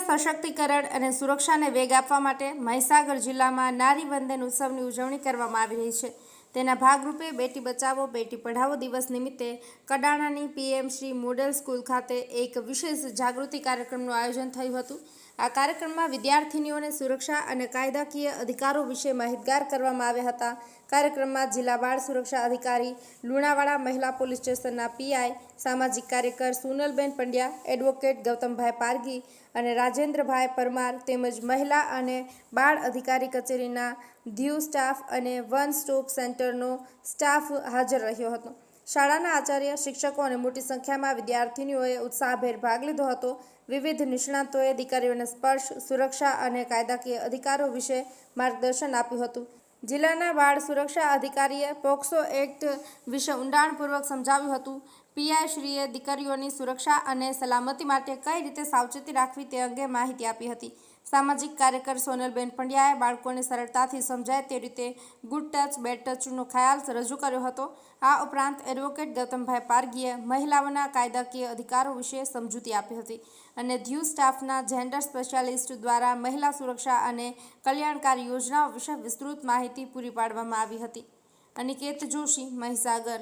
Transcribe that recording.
સશક્તિકરણ અને સુરક્ષાને વેગ આપવા માટે મહીસાગર જિલ્લામાં નારી વંદન ઉત્સવની ઉજવણી કરવામાં આવી રહી છે. તેના ભાગરૂપે બેટી બચાવો, બેટી પઢાવો દિવસ નિમિત્તે કડાણાની પીએમ શ્રી મોડેલ સ્કૂલ ખાતે એક વિશેષ જાગૃતિ કાર્યક્રમનું આયોજન થયું હતું. આ કાર્યક્રમમાં વિદ્યાર્થિનીઓને સુરક્ષા અને કાયદાકીય અધિકારો વિશે માહિતગાર કરવામાં આવ્યા હતા. કાર્યક્રમમાં જિલ્લા બાળ સુરક્ષા અધિકારી, લુણાવાડા મહિલા પોલીસ સ્ટેશનના પીઆઈ, સામાજિક કાર્યકર સુનલબેન પંડ્યા, એડવોકેટ ગૌતમભાઈ પારગી અને રાજેન્દ્રભાઈ પરમાર તેમજ મહિલા અને બાળ અધિકારી કચેરીના ધ્યુ સ્ટાફ અને વન સ્ટોપ સેન્ટરનો સ્ટાફ હાજર રહ્યો હતો. શાળાના આચાર્ય, શિક્ષકો અને મોટી સંખ્યામાં વિદ્યાર્થીનીઓએ ઉત્સાહભેર ભાગ લીધો હતો. વિવિધ નિષ્ણાતોએ દીકરીઓને સ્પર્શ, સુરક્ષા અને કાયદાકીય અધિકારો વિશે માર્ગદર્શન આપ્યું હતું. જિલ્લાના બાળ સુરક્ષા અધિકારીએ પોક્સો એક્ટ વિશે ઊંડાણપૂર્વક સમજાવ્યું હતું. પીઆઈ શ્રીએ દીકરીઓની સુરક્ષા અને સલામતી માટે કઈ રીતે સાવચેતી રાખવી તે અંગે માહિતી આપી હતી. સામાજિક કાર્યકર સોનલબેન પંડ્યાએ બાળકોને સરળતાથી સમજાય તે રીતે ગુડ ટચ બેડ ટચનો ખ્યાલ રજૂ કર્યો હતો. આ ઉપરાંત એડવોકેટ ગૌતમભાઈ પારગીએ મહિલાઓના કાયદાકીય અધિકારો વિશે સમજૂતી આપી હતી અને ધ્યુ સ્ટાફના જેન્ડર સ્પેશિયાલિસ્ટ દ્વારા મહિલા સુરક્ષા અને કલ્યાણકારી યોજનાઓ વિશે વિસ્તૃત માહિતી પૂરી પાડવામાં આવી હતી. અનિકેત જોશી, મહીસાગર.